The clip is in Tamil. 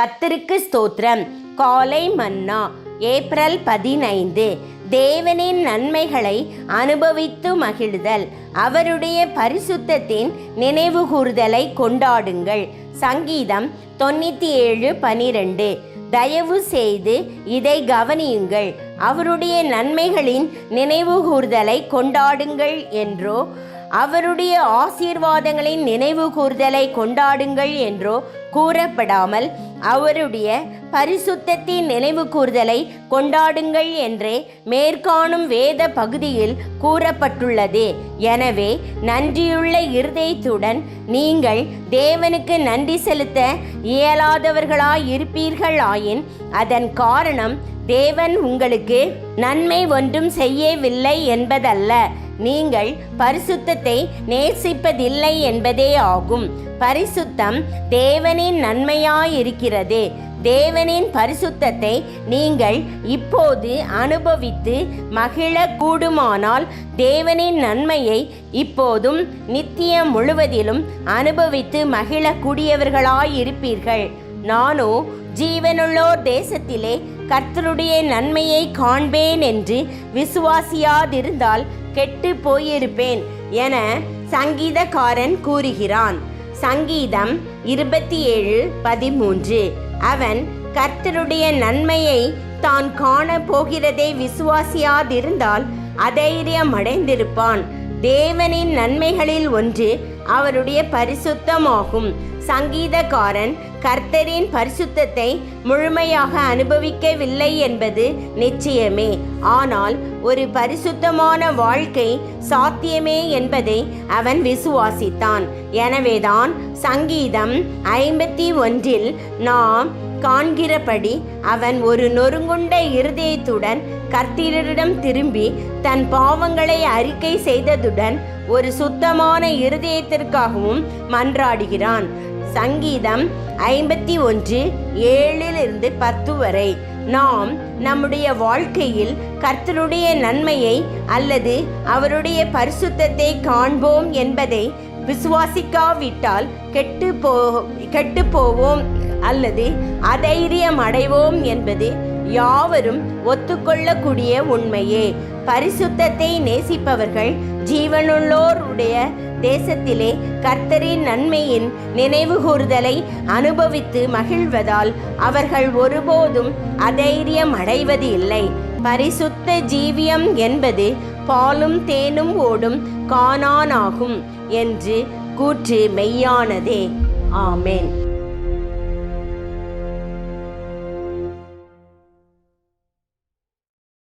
கர்த்தருக்கு ஸ்தோத்திரம். காலை மன்னா ஏப்ரல் பதினைந்து. தேவனின் நன்மைகளை அனுபவித்து மகிழ்தல். அவருடைய பரிசுத்தத்தின் நினைவுகூர்தலை கொண்டாடுங்கள். சங்கீதம் தொண்ணூற்றி ஏழு பனிரெண்டு. தயவு செய்து இதை கவனியுங்கள். அவருடைய நன்மைகளின் நினைவுகூர்தலை கொண்டாடுங்கள் என்றோ அவருடைய ஆசீர்வாதங்களின் நினைவு கூர்தலை கொண்டாடுங்கள் என்றோ கூறப்படாமல் அவருடைய பரிசுத்தத்தின் நினைவு கூர்தலை கொண்டாடுங்கள் என்றே மேற்காணும் வேத பகுதியில் கூறப்பட்டுள்ளது. எனவே நன்றியுள்ள இருதயத்துடன் நீங்கள் தேவனுக்கு நன்றி செலுத்த இயலாதவர்களாய் இருப்பீர்கள் ஆயின் அதன் காரணம் தேவன் உங்களுக்கு நன்மை ஒன்றும் செய்யவில்லை என்பதல்ல. நீங்கள் பரிசுத்தத்தை நேசிப்பதில்லை என்பதே ஆகும். பரிசுத்தம் தேவனின் நன்மையாயிருக்கிறது. தேவனின் பரிசுத்தத்தை நீங்கள் இப்போது அனுபவித்து மகிழ கூடுமானால் தேவனின் நன்மையை இப்போதும் நித்தியம் முழுவதிலும் அனுபவித்து மகிழக்கூடியவர்களாயிருப்பீர்கள். நானோ ஜீவனுள்ளோர் தேசத்திலே கர்த்தருடைய நன்மையை காண்பேன் என்று விசுவாசியாதிருந்தால் கெட்டு போயிருப்பேன் என சங்கீதக்காரன் கூறுகிறான். சங்கீதம் இருபத்தி ஏழு பதிமூன்று. அவன் கர்த்தருடைய நன்மையை தான் காண போகிறதை விசுவாசியாதிருந்தால் அதைரியம் அடைந்திருப்பான் தேவனின் நன்மைகளில் ஒன்று அவருடைய பரிசுத்தமாகும். சங்கீதக்காரன் கர்த்தரின் பரிசுத்தத்தை முழுமையாக அனுபவிக்கவில்லை என்பது நிச்சயமே. ஆனால் ஒரு பரிசுத்தமான வாழ்க்கை சாத்தியமே என்பதை அவன் விசுவாசித்தான். எனவேதான் சங்கீதம் ஐம்பத்தி ஒன்றில் நாம் காண்கிறபடி அவன் ஒரு நொறுங்குண்ட இருதயத்துடன் கர்த்தரிடம் திரும்பி தன் பாவங்களை அறிக்கை செய்ததுடன் ஒரு சுத்தமான இருதயத்திற்காகவும் மன்றாடுகிறான். சங்கீதம் ஐம்பத்தி ஒன்று ஏழிலிருந்து பத்து வரை. நாம் நம்முடைய வாழ்க்கையில் கர்த்தருடைய நன்மையை அல்லது அவருடைய பரிசுத்தத்தை காண்போம் என்பதை விசுவாசிக்காவிட்டால் கெட்டு போ கெட்டு போவோம் அல்லது அதைரியம் அடைவோம் என்பது யாவரும் ஒத்துக்கொள்ளக்கூடிய உண்மையே. பரிசுத்தத்தை நேசிப்பவர்கள் ஜீவனுள்ளோருடைய தேசத்திலே கர்த்தரின் நன்மையின் நினைவுகூர்தலை அனுபவித்து மகிழ்வதால் அவர்கள் ஒருபோதும் அதைரியம் அடைவது இல்லை. பரிசுத்த ஜீவியம் என்பது பாலும் தேனும் ஓடும் காணானாகும் என்று கூற்று மெய்யானதே. ஆமேன்.